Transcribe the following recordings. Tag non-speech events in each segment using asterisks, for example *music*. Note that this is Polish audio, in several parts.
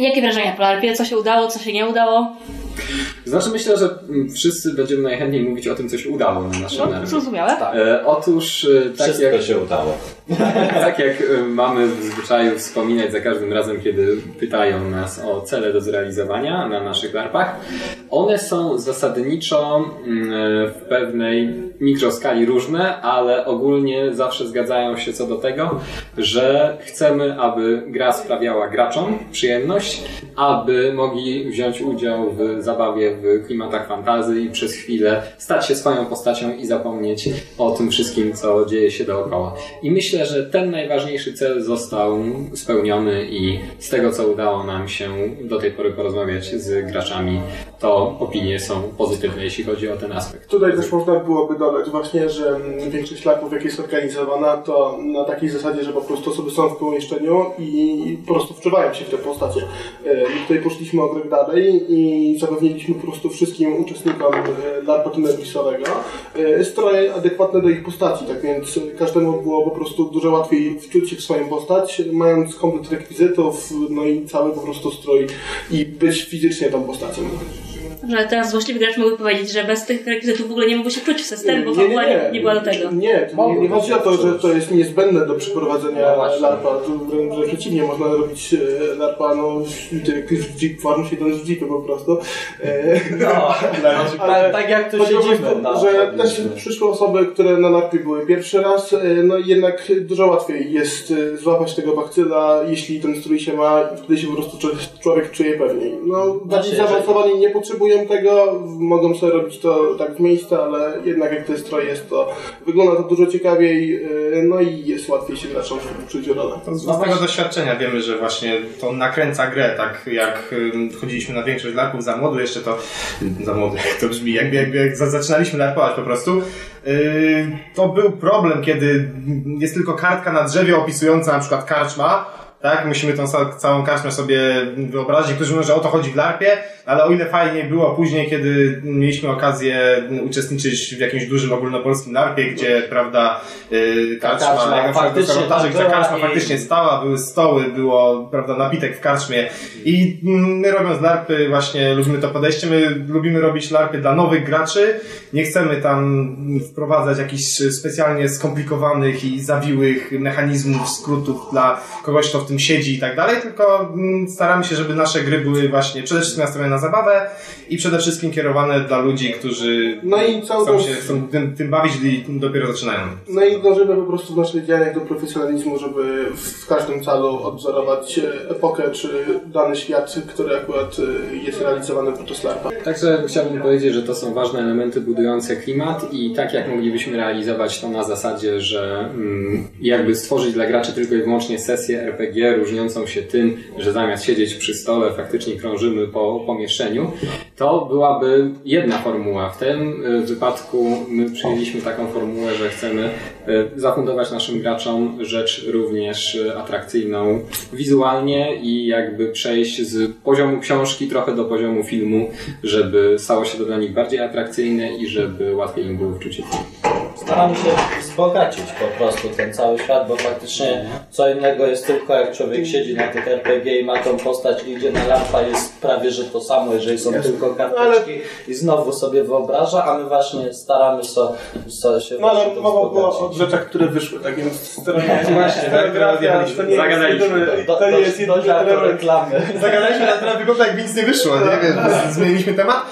Jakie wrażenia po larpie? Co się udało, co się nie udało? Znaczy myślę, że mm, wszyscy będziemy najchętniej mówić o tym, co się udało na naszym No, nerwie. zrozumiałe. E, otóż e, tak Wszystko jak, się udało. *laughs* tak jak e, mamy w zwyczaju wspominać za każdym razem, kiedy pytają nas o cele do zrealizowania na naszych larpach, one są zasadniczo mm, e, w pewnej mikroskali różne, ale ogólnie zawsze zgadzają się co do tego, że chcemy, aby gra sprawiała graczom przyjemność, aby mogli wziąć udział w zabawie w klimatach i przez chwilę stać się swoją postacią i zapomnieć o tym wszystkim, co dzieje się dookoła. I myślę, że ten najważniejszy cel został spełniony i z tego, co udało nam się do tej pory porozmawiać z graczami, to opinie są pozytywne, jeśli chodzi o ten aspekt. Tutaj też można byłoby dodać właśnie, że większość larpów, jak jest zorganizowana, to na takiej zasadzie, że po prostu osoby są w pomieszczeniu i po prostu wczuwają się w te postacie. E, I tutaj poszliśmy o krok dalej i zapewniliśmy po prostu wszystkim uczestnikom e, larpa tenerisowego e, stroje adekwatne do ich postaci, tak więc każdemu było po prostu dużo łatwiej wczuć się w swoją postać, mając komplet rekwizytów, no i cały po prostu strój i być fizycznie tą postacią. Że teraz złośliwy gracz mógłby powiedzieć, że bez tych rekwizytów w ogóle nie mógłby się czuć w system, bo fabuła nie, nie była do tego. Nie, to nie, nie chodzi o to, że to jest niezbędne do przeprowadzenia No. LARPa. To wręcz przeciwnie, można robić e, LARPa, no, Jeep Farm, siedząc w Jeepie po prostu. E, No, *laughs* tak, tak jak tu po siedzimy. prostu, No, że też przyszły osoby, które na LARPie były pierwszy raz, e, no i jednak dużo łatwiej jest złapać tego bakcyla, jeśli ten strój się ma i wtedy się po prostu człowiek- człowiek czuje pewniej. No, bardziej Znaczy, zaawansowani nie potrzebują tego, mogą sobie robić to tak w miejscu, ale jednak jak to jest stroj jest, to wygląda to dużo ciekawiej, e, no i jest łatwiej się graczom wczuć w rolę. Z własnego doświadczenia wiemy, że właśnie to nakręca grę, tak jak chodziliśmy na większość larpów za młodu, jeszcze to za młodu, *laughs* jak to brzmi, jakby, jakby jak za- zaczynaliśmy larpować po prostu. Yy, to był problem, kiedy jest tylko kartka na drzewie opisująca na przykład karczma, tak? Musimy tą całą karczmę sobie wyobrazić. Niektórzy mówią, że o to chodzi w larpie, ale o ile fajnie było później, kiedy mieliśmy okazję uczestniczyć w jakimś dużym ogólnopolskim larpie, gdzie, prawda, yy, karczma, karczma jak na przykład gdzie karczma i- faktycznie stała, były stoły, było, prawda, napitek w karczmie i my robiąc larpy właśnie lubimy to podejście, my lubimy robić larpy dla nowych graczy, nie chcemy tam wprowadzać jakichś specjalnie skomplikowanych i zawiłych mechanizmów, skrótów dla kogoś, kto w tym siedzi i tak dalej, tylko mm, staramy się, żeby nasze gry były właśnie przede wszystkim nastawione na zabawę i przede wszystkim kierowane dla ludzi, którzy No i chcą się chcą tym, tym bawić i dopiero zaczynają. No i dążymy po prostu w naszych działaniach do profesjonalizmu, żeby w każdym calu odwzorować e, epokę czy dany świat, który akurat e, jest realizowany podczas LARPa. Także chciałbym powiedzieć, że to są ważne elementy budujące klimat i tak jak moglibyśmy realizować to na zasadzie, że mm, jakby stworzyć dla graczy tylko i wyłącznie sesję RPG różniącą się tym, że zamiast siedzieć przy stole faktycznie krążymy po pomieszczeniu, to byłaby jedna formuła. W tym y, wypadku my przyjęliśmy taką formułę, że chcemy y, zafundować naszym graczom rzecz również y, atrakcyjną wizualnie i jakby przejść z poziomu książki trochę do poziomu filmu, żeby stało się to dla nich bardziej atrakcyjne i żeby łatwiej im było wczuć się. Staramy się wzbogacić po prostu ten cały świat, bo faktycznie co innego jest tylko jak człowiek siedzi na tych RPG i ma tą postać i idzie na lampa, jest prawie że to samo, jeżeli są tylko karteczki i znowu sobie wyobraża, a my właśnie staramy so, so się No ale mowa była o rzeczach, które wyszły, tak więc scenografia, Właśnie, tak, scenografia to nie jest Zagadaliśmy. jedyny, to nie jest jedyny reklamy. Zagadaliśmy na temat wygląda jakby nic nie wyszło, nie wiem, zmieniliśmy temat.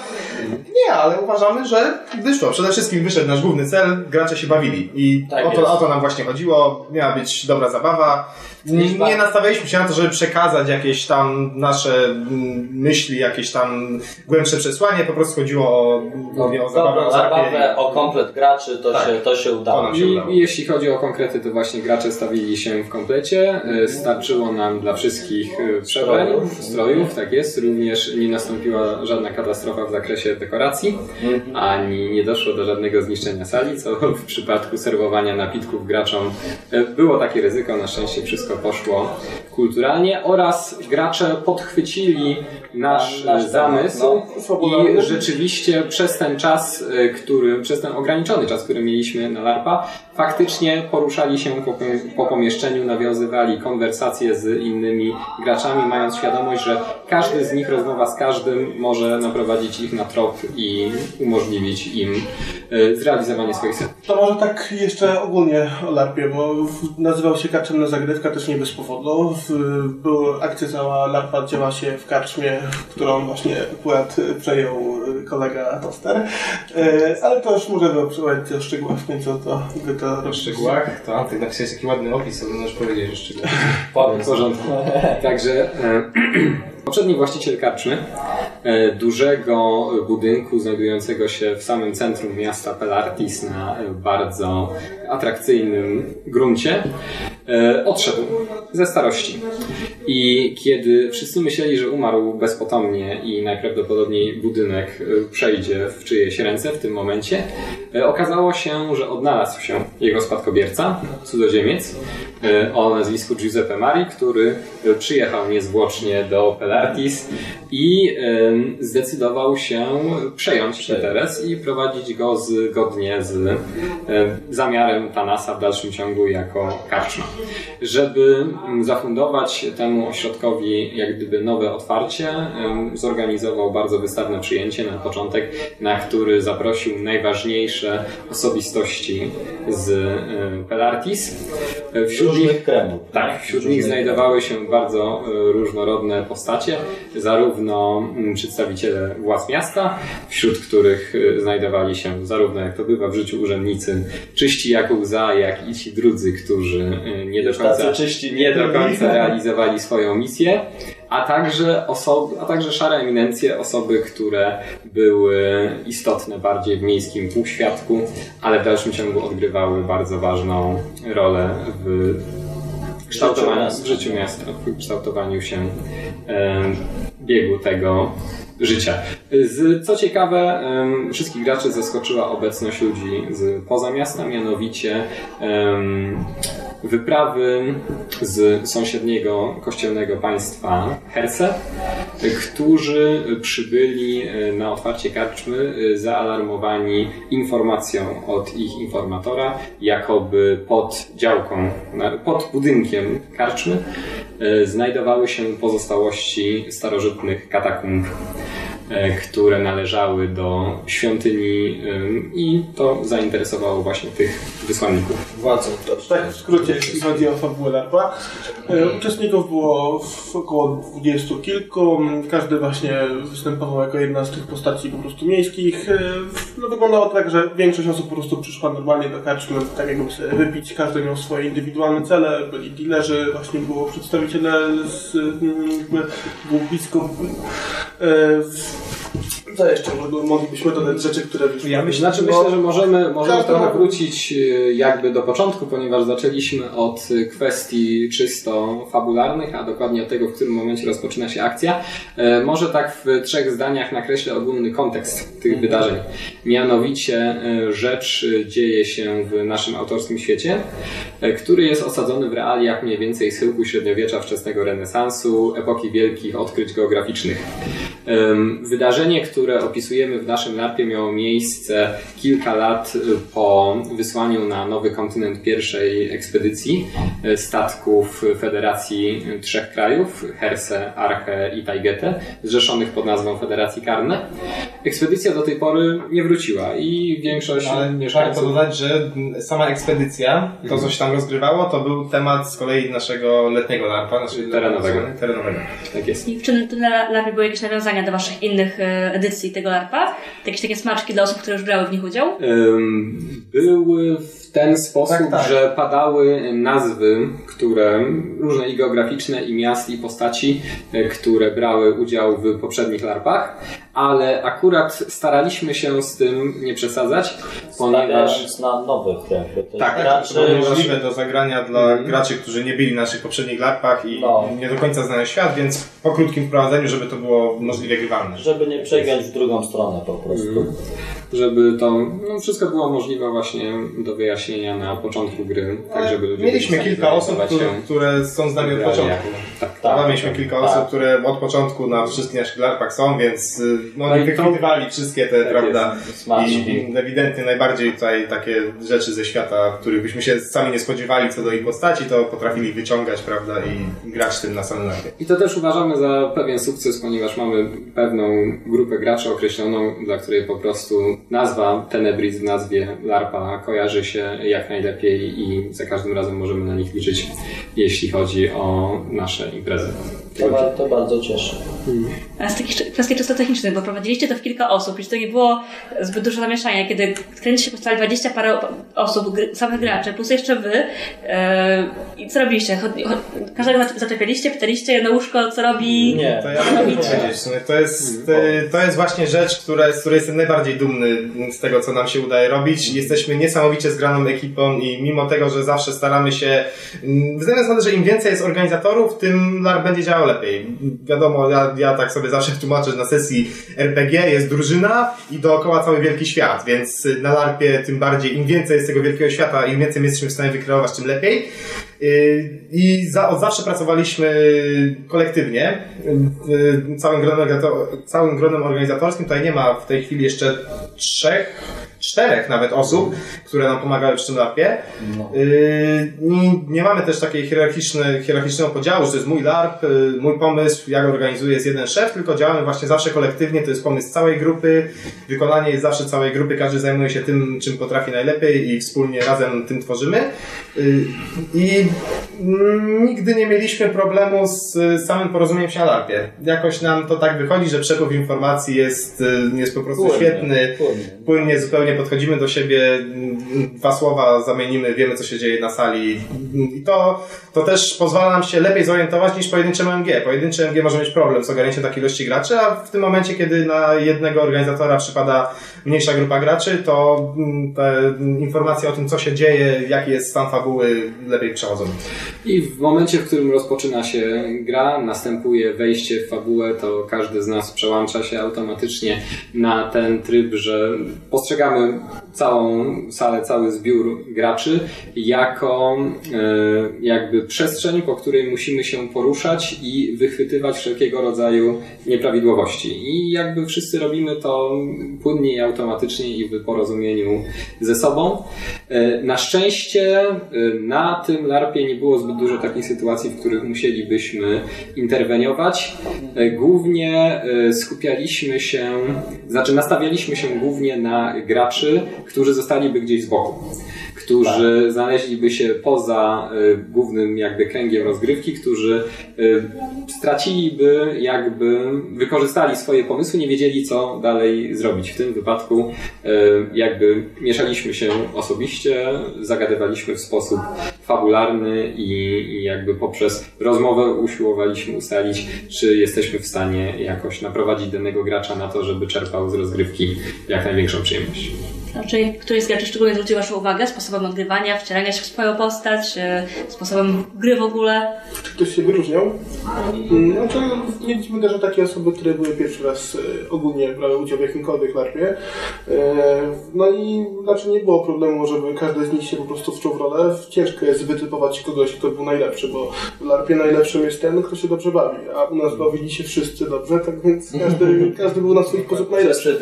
Nie, ale uważamy, że wyszło. Przede wszystkim wyszedł nasz główny cel, gracze się bawili. I Tak o, to, jest. o to nam właśnie chodziło. Miała być dobra zabawa. Nie, nastawialiśmy się na to, żeby przekazać jakieś tam nasze mm, myśli, jakieś tam głębsze przesłanie. Po prostu chodziło o, głównie o zabawę, Dobrą o zabawę, o komplet graczy, to, Tak. się, to się udało. I, udało. I jeśli chodzi o konkrety, to właśnie gracze stawili się w komplecie. E, Starczyło nam dla wszystkich e, przebrań, Strojów. strojów, tak jest. Również nie nastąpiła żadna katastrofa w zakresie dekoracji, ani nie doszło do żadnego zniszczenia sali, co w przypadku serwowania napitków graczom e, było takie ryzyko. Na szczęście wszystko poszło kulturalnie oraz gracze podchwycili nasz, Nasz zamysł temat, no. I rzeczywiście przez ten czas, y, który, przez ten ograniczony czas, który mieliśmy na LARPA, faktycznie poruszali się po, po pomieszczeniu, nawiązywali konwersacje z innymi graczami, mając świadomość, że każdy z nich, rozmowa z każdym może naprowadzić ich na trop i umożliwić im y, zrealizowanie swoich celów. To może tak jeszcze ogólnie o LARPie, bo nazywał się Karczemna Zagrywka też nie bez powodu. Była akcja cała LARPa działa się w karczmie, którą właśnie akurat przejął kolega Toster. E, Ale to już możemy przechodzić o szczegółach w końcu, to wy to robicie. szczegółach to Antek napisałeś taki ładny opis, to możesz powiedzieć o szczegółach. *laughs* W porządku. *laughs* Także e, *clears throat* poprzedni właściciel karczmy, e, dużego budynku znajdującego się w samym centrum miasta Pelartis na bardzo atrakcyjnym gruncie, e, odszedł ze starości. I kiedy wszyscy myśleli, że umarł bezpotomnie i najprawdopodobniej budynek e, przejdzie w czyjeś ręce w tym momencie, e, okazało się, że odnalazł się jego spadkobierca, cudzoziemiec, o nazwisku Giuseppe Mari, który przyjechał niezwłocznie do Pelartis i zdecydował się przejąć ten teres i prowadzić go zgodnie z e, zamiarem Tanasa w dalszym ciągu jako karczma. Żeby mm, zafundować temu ośrodkowi jak gdyby nowe otwarcie, em, zorganizował bardzo wystawne przyjęcie na początek, na który zaprosił najważniejsze osobistości z em, Pelartis. Wśród nich kremów. tak, wśród nich znajdowały się bardzo e, różnorodne postacie, zarówno mm, przedstawiciele władz miasta, wśród których e, znajdowali się zarówno, jak to bywa w życiu urzędnicy, czyści jak łza, jak i ci drudzy, którzy e, nie do końca, nie do końca realizowali swoją misję, a także, osoby, a także szare eminencje, osoby, które były istotne bardziej w miejskim półświadku, ale w dalszym ciągu odgrywały bardzo ważną rolę w kształtowaniu, w życiu miasta, w kształtowaniu się em, biegu tego życia. Z, co ciekawe, wszystkich graczy zaskoczyła obecność ludzi z poza miasta, mianowicie wyprawy z sąsiedniego kościelnego państwa Herse, którzy przybyli e, na otwarcie karczmy e, zaalarmowani informacją od ich informatora, jakoby pod działką, pod budynkiem karczmy znajdowały się pozostałości starożytnych katakumb, e, które należały do świątyni i to zainteresowało właśnie tych wysłanników. Władze. Tak, w skrócie, jeśli chodzi o fabułę LARPa. E, Uczestników było w około dwudziestu kilku. Każdy właśnie występował jako jedna z tych postaci po prostu miejskich. E, No wyglądało tak, że większość osób po prostu przyszła normalnie do karczmy, tak jakby sobie wypić. Każdy miał swoje indywidualne cele. Byli dealerzy, właśnie było przedstawiciele z mm, jakby było blisko. e, w- Co jeszcze? Może Moglibyśmy dodać rzeczy, które. Ja myślę, Znaczy myślę, że możemy, możemy trochę wrócić y, jakby do początku, ponieważ zaczęliśmy od y, kwestii czysto fabularnych, a dokładnie od tego, w którym momencie rozpoczyna się akcja. E, Może tak w trzech zdaniach nakreślę ogólny kontekst tych wydarzeń. Mianowicie e, rzecz y, dzieje się w naszym autorskim świecie, e, który jest osadzony w realiach mniej więcej schyłku średniowiecza, wczesnego renesansu, epoki wielkich odkryć geograficznych. Wydarzenie, które opisujemy w naszym larpie miało miejsce kilka lat y, po wysłaniu na nowy kontynent pierwszej ekspedycji y, statków Federacji Trzech Krajów, Herse, Arche i Taigete, zrzeszonych pod nazwą Federacji Karne. Ekspedycja do tej pory nie wróciła i większość Ale warto mieszkańców... dodać, że sama ekspedycja, to co się tam rozgrywało, to był temat z kolei naszego letniego LARPa, naszego Terenowego. terenowego. Tak jest. I czy na LARPie były jakieś nawiązania do waszych innych e, edycji tego LARPa? Jakieś takie smaczki dla osób, które już brały w nich udział? Ym, były w ten sposób, Tak, tak. że padały nazwy, które różne i geograficzne, i miast, i postaci, e, które brały udział w poprzednich larpach, ale akurat staraliśmy się z tym nie przesadzać, ponieważ na nowych jakby Tak, Tak, to było graczy. możliwe do zagrania dla Mhm. graczy, którzy nie byli w naszych poprzednich larpach i No. nie do końca znają świat, więc po krótkim wprowadzeniu, żeby to było możliwie grywalne. Żeby nie przegiąć w drugą stronę po prostu. żeby to no, wszystko było możliwe właśnie do wyjaśnienia na początku gry, tak żeby ludzie Mieliśmy kilka osób, które, które są z nami od początku. realiach. Tak. Tak, Mieliśmy kilka tak. osób, które od początku na wszystkich naszych larpach są, więc y, no, No oni i to- wychwytywali wszystkie te, Tak prawda? I ewidentnie najbardziej tutaj takie rzeczy ze świata, których byśmy się sami nie spodziewali co do ich postaci, to potrafili wyciągać, prawda? I grać tym na samym larpie. I to też uważamy za pewien sukces, ponieważ mamy pewną grupę graczy określoną, dla której po prostu nazwa Tenebris w nazwie LARPa kojarzy się jak najlepiej i za każdym razem możemy na nich liczyć, jeśli chodzi o nasze imprezy. To, ba- to bardzo cieszy. A z takich kwestii czysto technicznych, bo prowadziliście to w kilka osób i czy to nie było zbyt dużo zamieszania, kiedy kręci się postali 20 parę osób, samych graczy, plus jeszcze wy. e, I co robiliście? Chod- chod- Każdego zaczep- zaczepialiście, pytaliście na łóżko, co robi? Nie. To ja mogę powiedzieć, to jest, to jest właśnie rzecz, która, z której jestem najbardziej dumny z tego, co nam się udaje robić. Jesteśmy niesamowicie zgraną ekipą i mimo tego, że zawsze staramy się, mm, względem na to, że im więcej jest organizatorów, tym LARP będzie działał lepiej. Wiadomo, ja, ja tak sobie zawsze tłumaczę, że na sesji RPG jest drużyna i dookoła cały wielki świat, więc y, na LARPie tym bardziej, im więcej jest tego wielkiego świata, im więcej jesteśmy w stanie wykreować, tym lepiej. Yy, I za, od zawsze pracowaliśmy kolektywnie, yy, całym gronem, całym gronem organizatorskim. Tutaj nie ma w tej chwili jeszcze trzech, czterech nawet osób, które nam pomagały przy tym LARPie. No. I nie mamy też takiej hierarchicznej, hierarchicznego podziału, że to jest mój LARP, yy, mój pomysł, ja go organizuję, jest jeden szef, tylko działamy właśnie zawsze kolektywnie, to jest pomysł całej grupy, wykonanie jest zawsze całej grupy, każdy zajmuje się tym, czym potrafi najlepiej i wspólnie razem tym tworzymy. Yy, I nigdy nie mieliśmy problemu z y, samym porozumieniem się na LARPie. Jakoś nam to tak wychodzi, że przepływ informacji jest, y, jest po prostu Płynnie, świetny płynnie. płynnie zupełnie podchodzimy do siebie, dwa słowa zamienimy, wiemy co się dzieje na sali i to, to też pozwala nam się lepiej zorientować niż pojedynczym MG. Pojedynczy MG może mieć problem z ogarnięciem takiej ilości graczy, a w tym momencie, kiedy na jednego organizatora przypada mniejsza grupa graczy, to mm, te informacje o tym, co się dzieje, jaki jest stan fabuły, lepiej przechodzą. I w momencie, w którym rozpoczyna się gra, następuje wejście w fabułę, to każdy z nas przełącza się automatycznie na ten tryb, że postrzegamy całą salę, cały zbiór graczy jako e, jakby przestrzeń, po której musimy się poruszać i wychwytywać wszelkiego rodzaju nieprawidłowości. I jakby wszyscy robimy to płynnie i automatycznie i w porozumieniu ze sobą. E, Na szczęście e, na tym LARPie nie było zbyt dużo takich sytuacji, w których musielibyśmy interweniować. Głównie skupialiśmy się, znaczy nastawialiśmy się głównie na graczy, którzy zostaliby gdzieś z boku. Którzy znaleźliby się poza e, głównym jakby kręgiem rozgrywki, którzy e, straciliby jakby, wykorzystali swoje pomysły, nie wiedzieli co dalej zrobić. W tym wypadku e, jakby mieszaliśmy się osobiście, zagadywaliśmy w sposób fabularny i, i jakby poprzez rozmowę usiłowaliśmy ustalić, czy jesteśmy w stanie jakoś naprowadzić danego gracza na to, żeby czerpał z rozgrywki jak największą przyjemność. Czy któryś z graczy szczególnie zwrócił Waszą uwagę sposobem odgrywania, wcielania się w swoją postać, e, sposobem gry w ogóle? Czy ktoś się wyróżniał? No to mieliśmy też takie osoby, które były pierwszy raz e, ogólnie brały udział w jakimkolwiek larpie. E, No i znaczy nie było problemu, żeby każdy z nich się po prostu wczuł w rolę. Ciężko jest wytypować kogoś, kto był najlepszy, bo w larpie najlepszym jest ten, kto się dobrze bawi, a u nas bawili się wszyscy dobrze, tak więc każdy, *laughs* każdy był na swój sposób najlepszy.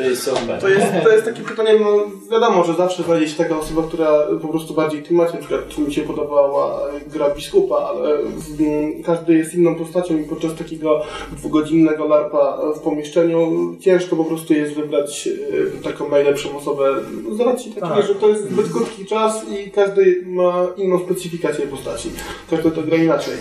To jest, to jest takie pytanie, no wiadomo, że zawsze znajdzie się taka osoba, która po prostu bardziej klimacie, na przykład mi się podobała gra biskupa, ale mm, każdy jest inną postacią i podczas takiego dwugodzinnego larpa w pomieszczeniu ciężko po prostu jest wybrać e, taką najlepszą osobę z racji takiej, Tak. że to jest zbyt krótki czas i każdy ma inną specyfikację postaci. Każdy to gra inaczej.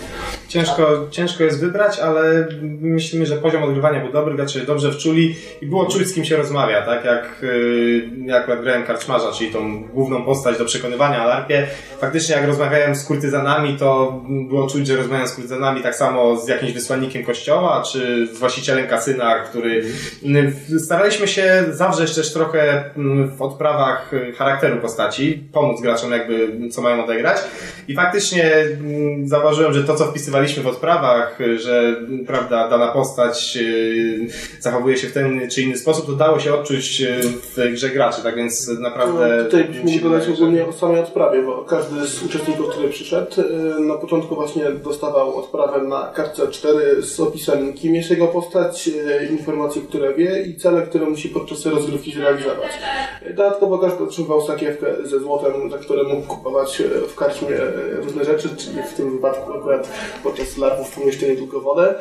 Ciężko, ciężko jest wybrać, ale myślimy, że poziom odgrywania był dobry, gracze się dobrze wczuli i było czuć z kim się rozmawia, tak jak, yy, jak grałem karczmarza, czyli tą główną postać do przekonywania o larpie. Faktycznie jak rozmawiałem z kurtyzanami, to było czuć, że rozmawiam z kurtyzanami tak samo z jakimś wysłannikiem kościoła, czy z właścicielem kasyna, który mm, staraliśmy się zawrzeć też trochę mm, w odprawach y, charakteru postaci, pomóc graczom jakby co mają odegrać i faktycznie mm, zauważyłem, że to co wpisywaliśmy w odprawach, że prawda, dana postać e, zachowuje się w ten czy inny sposób, to dało się odczuć e, w grze graczy, tak więc naprawdę... No, tutaj byśmy że- ogólnie o samej odprawie, bo każdy z uczestników, który przyszedł, y, na początku właśnie dostawał odprawę na kartce 4 z opisem, kim jest jego postać, y, informacje, które wie i cele, które musi podczas rozgrywki zrealizować. Y, Dodatkowo każdy otrzymywał sakiewkę ze złotem, za które mógł kupować y, w karczmie y, różne rzeczy, czyli w tym wypadku akurat podczas larwów w pomieszczeniu tylko wodę.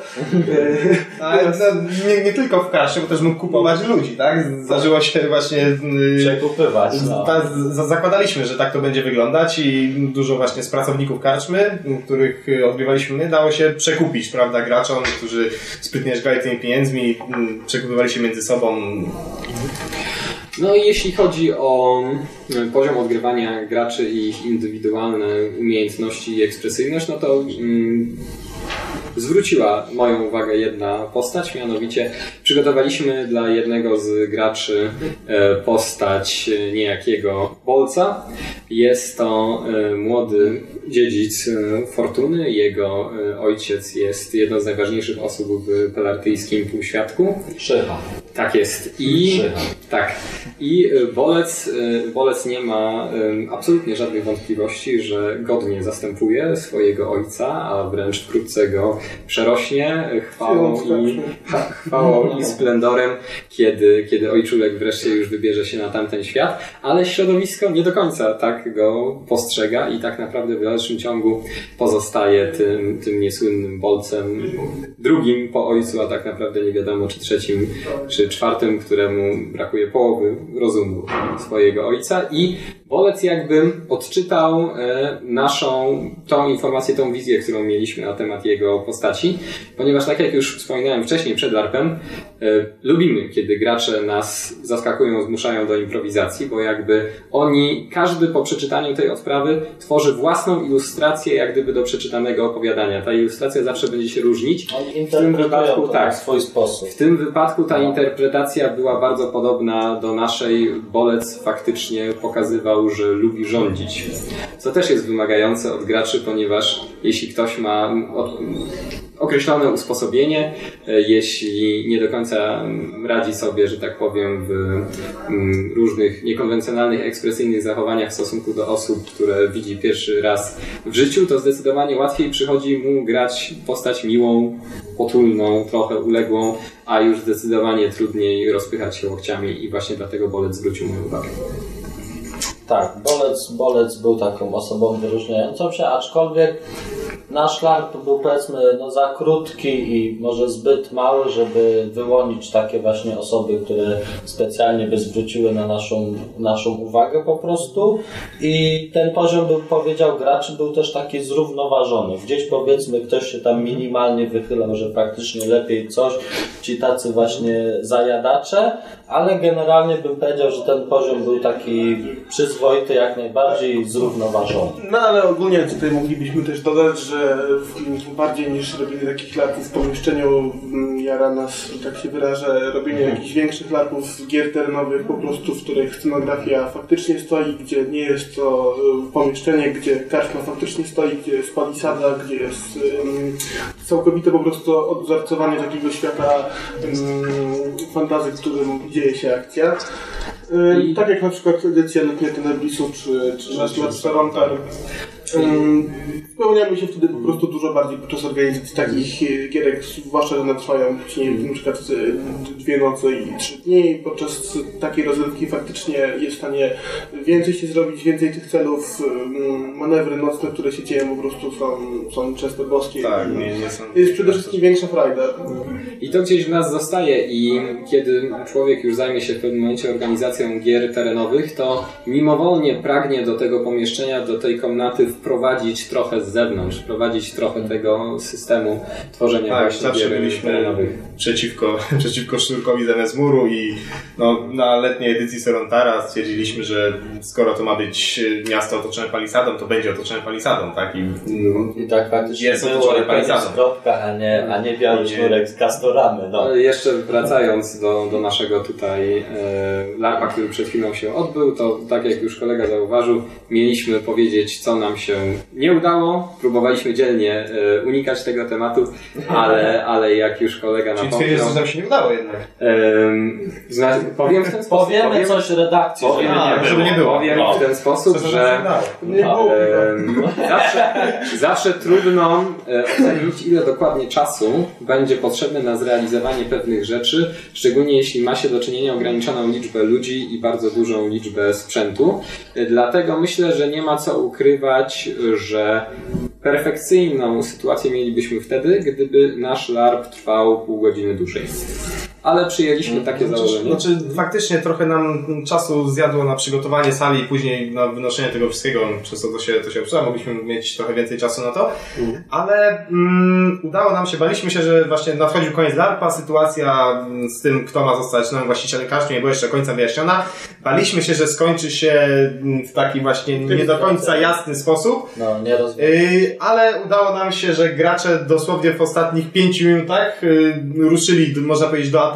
Ale no, nie, nie tylko w kasie, bo też mógł kupować ludzi, tak? Zdarzyło się właśnie... y, Przekupywać, no. Ta, z- zakładaliśmy, że tak to będzie wyglądać i dużo właśnie z pracowników karczmy, których y, odgrywaliśmy my, dało się przekupić, prawda, graczom, którzy sprytnie żgali tymi pieniędzmi, mm, przekupywali się między sobą. No i jeśli chodzi o e, poziom odgrywania graczy i ich indywidualne umiejętności i ekspresyjność, no to mm, zwróciła moją uwagę jedna postać, mianowicie przygotowaliśmy dla jednego z graczy e, postać niejakiego Bolca. Jest to e, młody dziedzic e, Fortuny. Jego ojciec jest jedną z najważniejszych osób w pelartyjskim półświadku. Szycha. Tak jest. I Szycha. tak. I Bolec, Bolec nie ma absolutnie żadnych wątpliwości, że godnie zastępuje swojego ojca, a wręcz wkrótce go przerośnie y, chwałą i, chwałą i splendorem, kiedy, kiedy ojczulek wreszcie już wybierze się na tamten świat, ale środowisko nie do końca tak go postrzega i tak naprawdę w dalszym ciągu pozostaje tym, tym niesłynnym Bolcem, drugim po ojcu, a tak naprawdę nie wiadomo czy trzecim, czy czwartym, któremu brakuje połowy rozumu swojego ojca. I Bolec jakby odczytał e, naszą, tą informację, tą wizję, którą mieliśmy na temat jego postaci, ponieważ tak jak już wspominałem wcześniej przed LARPem, lubimy, kiedy gracze nas zaskakują, zmuszają do improwizacji, bo jakby oni, każdy po przeczytaniu tej odprawy tworzy własną ilustrację jak gdyby do przeczytanego opowiadania. Ta ilustracja zawsze będzie się różnić. Oni W tym wypadku tak. swój sposób. W tym wypadku ta interpretacja była bardzo podobna do naszej. Bolec faktycznie pokazywał, że lubi rządzić. Co też jest wymagające od graczy, ponieważ jeśli ktoś ma od- określone usposobienie, e, jeśli nie do końca mm, radzi sobie, że tak powiem, w mm, różnych niekonwencjonalnych, ekspresyjnych zachowaniach w stosunku do osób, które widzi pierwszy raz w życiu, to zdecydowanie łatwiej przychodzi mu grać postać miłą, potulną, trochę uległą, a już zdecydowanie trudniej rozpychać się łokciami i właśnie dlatego Bolec zwrócił moją uwagę. Tak, Bolec, Bolec był taką osobą wyróżniającą się, aczkolwiek nasz LARP był powiedzmy no, za krótki i może zbyt mały, żeby wyłonić takie właśnie osoby, które specjalnie by zwróciły na naszą, naszą uwagę po prostu. I ten poziom był, powiedział graczy, był też taki zrównoważony. Gdzieś powiedzmy ktoś się tam minimalnie wychylał, że praktycznie lepiej coś, ci tacy właśnie zajadacze, ale generalnie bym powiedział, że ten poziom był taki przyzwoity, jak najbardziej zrównoważony. No ale ogólnie tutaj moglibyśmy też dodać, że bardziej niż robienie takich larpów w pomieszczeniu m, jara nas, że tak się wyrażę, robienie jakichś większych larpów gier terenowych po prostu, w których scenografia faktycznie stoi, gdzie nie jest to y, pomieszczenie, gdzie karczma faktycznie stoi, gdzie jest palisada, gdzie jest ym, całkowite po prostu odwzorcowanie takiego świata ym, fantazji, w którym dzieje się akcja. Y, I- Tak jak na przykład edycja Letnia Tenebrisu czy, czy nasz Sarontar. Ym, Spełniamy się wtedy po prostu dużo bardziej podczas organizacji takich y, gierek, zwłaszcza, że one trwają później na przykład y, dwie noce i trzy dni. Podczas takiej rozrywki faktycznie jest w stanie więcej się zrobić, więcej tych celów, manewry nocne, które się dzieją po prostu są, są często boskie. Tak, nie, nie są... Jest przede wszystkim większa frajda. I to gdzieś w nas zostaje i kiedy człowiek już zajmie się w pewnym momencie organizacją gier terenowych, to mimowolnie pragnie do tego pomieszczenia, do tej komnaty wprowadzić trochę z zewnątrz, wprowadzić trochę tego systemu tworzenia Tak, właśnie zawsze gier byliśmy terenowych. przeciwko, *laughs* przeciwko Szczurkowi zamiast muru i no, na letniej edycji Sorontara stwierdziliśmy, że skoro to ma być miasto otoczone palisadą, to będzie otoczone palisadą, tak? I, no, I tak faktycznie Jest było otoczone palisadą. kropka, a nie, a nie biały sznurek z kastoramy. No. Ale jeszcze wracając do, do naszego tutaj e, larpa, który przed chwilą się odbył, to tak jak już kolega zauważył, mieliśmy powiedzieć, co nam się nie udało. Próbowaliśmy dzielnie e, unikać tego tematu, ale, ale jak już kolega Czyli twierdzisz, napomniał... że nam się nie udało jednak. powiem w ten sposób. Powiemy powiem, coś redakcji, powiem, żeby nie żeby było. nie było. powiem No. w ten sposób, Co, że nam. Em, zawsze, zawsze trudno e, ocenić, ile dokładnie czasu będzie potrzebne na zrealizowanie pewnych rzeczy, szczególnie jeśli ma się do czynienia ograniczoną liczbę ludzi i bardzo dużą liczbę sprzętu. Dlatego myślę, że nie ma co ukrywać, że perfekcyjną sytuację mielibyśmy wtedy, gdyby nasz LARP trwał pół godziny dłużej. Ale przyjęliśmy takie założenie. Znaczy, faktycznie trochę nam czasu zjadło na przygotowanie sali i później na wynoszenie tego wszystkiego, przez to to się, to się opsuło. Mogliśmy mieć trochę więcej czasu na to. Ale mm, udało nam się, baliśmy się, że właśnie nadchodził koniec LARPA, sytuacja mm, z tym, kto ma zostać nowym właścicielem karczmy nie była jeszcze do końca wyjaśniona. Baliśmy się, że skończy się mm, w taki właśnie nie do końca jasny sposób. No, nie rozumiem. Yy, ale udało nam się, że gracze dosłownie w ostatnich pięciu minutach yy, ruszyli, można powiedzieć, do ataku,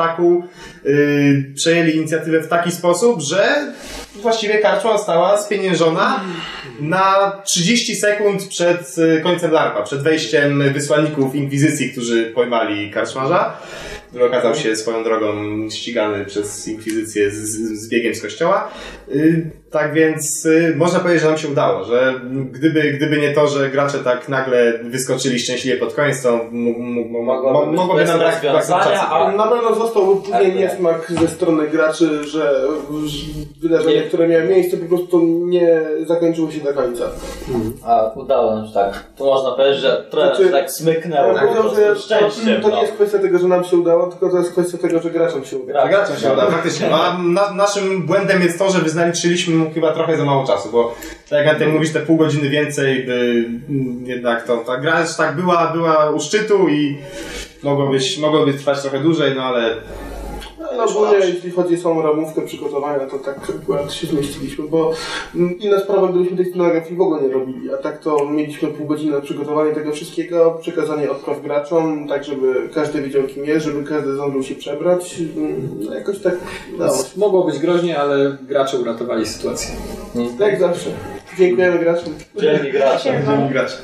yy, przejęli inicjatywę w taki sposób, że właściwie karczma została spieniężona na 30 sekund przed yy, końcem larpa, przed wejściem wysłanników Inkwizycji, którzy pojmali karczmarza, który okazał się swoją drogą ścigany przez Inkwizycję z, z, z biegiem z kościoła. Yy, tak więc yy, można powiedzieć, że nam się udało, że gdyby, gdyby nie to, że gracze tak nagle wyskoczyli szczęśliwie pod koniec, to Mogłoby nam brak, czasu. a- Na pewno został później Tak, niesmak ze strony graczy, że wydarzenie, Nie. które miało miejsce, po prostu nie zakończyło się do końca. A udało nam się tak. Tu można powiedzieć, że trochę Znaczy, tak smyknęło powiedział, prostu że szczęściem. to, to nie no. jest kwestia tego, że nam się udało, tylko to jest kwestia tego, że graczom się udało. Gra- Graczom się udało, faktycznie. A na, naszym błędem jest to, że wyznaliczyliśmy mu chyba trochę za mało czasu, bo tak jak ty mówisz, te pół godziny więcej by mm, jednak to, ta gra tak była, była u szczytu i mogło być, mogłoby trwać trochę dłużej, no ale No ogólnie, jeśli chodzi o samą ramówkę przygotowania, to tak akurat się zmieściliśmy, bo mm, inna sprawa, gdybyśmy tej scenografii w ogóle nie robili, a tak to mieliśmy pół godziny na przygotowanie tego wszystkiego, przekazanie odpraw graczom, tak żeby każdy wiedział kim jest, żeby każdy zdążył się przebrać, Mm, no jakoś tak udało się. Mogło być groźnie, ale gracze uratowali sytuację. Jak zawsze. Dziękujemy graczom. Dzielni gracze. grać.